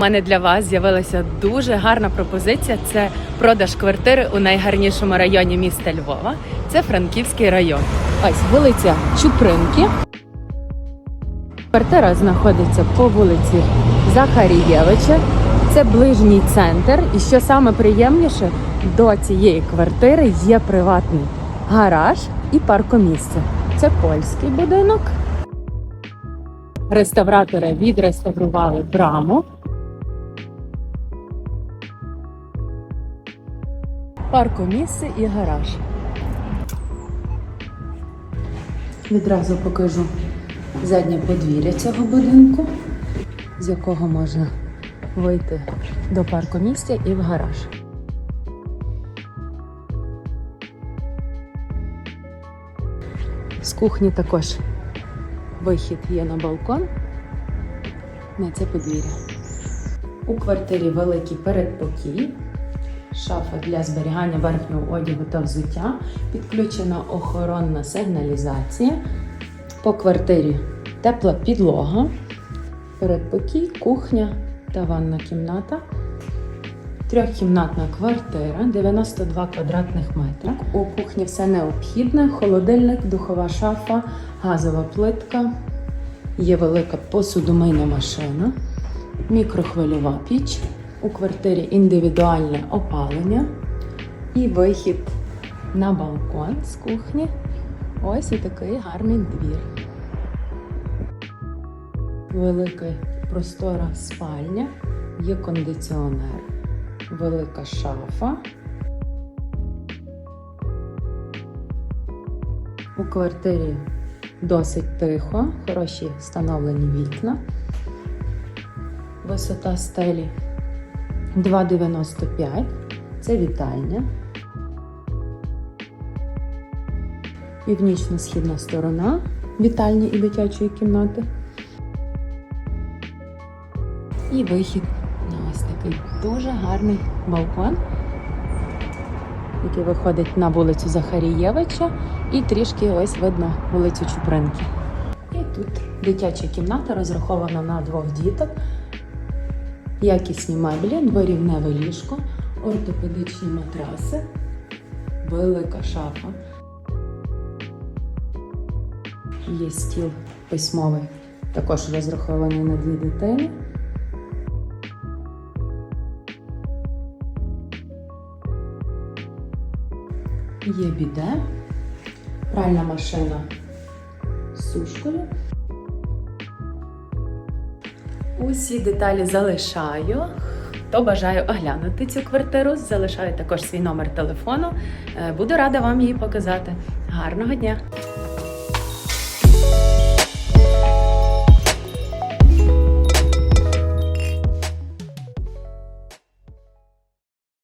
У мене для вас з'явилася дуже гарна пропозиція. Це продаж квартири у найгарнішому районі міста Львова. Це Франківський район. Ось вулиця Чупринки. Квартира знаходиться по вулиці Захарієвича. Це ближній центр. І що саме приємніше, до цієї квартири є приватний гараж і паркомісце. Це польський будинок. Реставратори відреставрували браму. Паркомісце і гараж. Відразу покажу заднє подвір'я цього будинку, з якого можна вийти до паркомісця і в гараж. З кухні також вихід є на балкон на це подвір'я. У квартирі великий передпокій, шафа для зберігання верхнього одягу та взуття, підключена охоронна сигналізація. По квартирі тепла підлога, передпокій, кухня та ванна кімната. Трьохкімнатна квартира, 92 квадратних метра. У кухні все необхідне: холодильник, духова шафа, газова плитка, є велика посудомийна машина, мікрохвильова піч. У квартирі індивідуальне опалення і вихід на балкон з кухні. Ось і такий гарний двір. Велика простора спальня, є кондиціонер, велика шафа. У квартирі досить тихо, хороші встановлені вікна. Висота стелі 2,95. Це вітальня. Північно-східна сторона вітальні і дитячої кімнати. І вихід на ось такий дуже гарний балкон, який виходить на вулицю Захарієвича, і трішки ось видно вулицю Чупринки. І тут дитяча кімната розрахована на двох діток. Якісні меблі, дворівневе ліжко, ортопедичні матраси, велика шафа. Є стіл письмовий, також розрахований на дві дитини. Є біде, пральна машина з сушкою. Усі деталі залишаю. Хто бажає оглянути цю квартиру, залишаю також свій номер телефону. Е, Буду рада вам її показати. Гарного дня!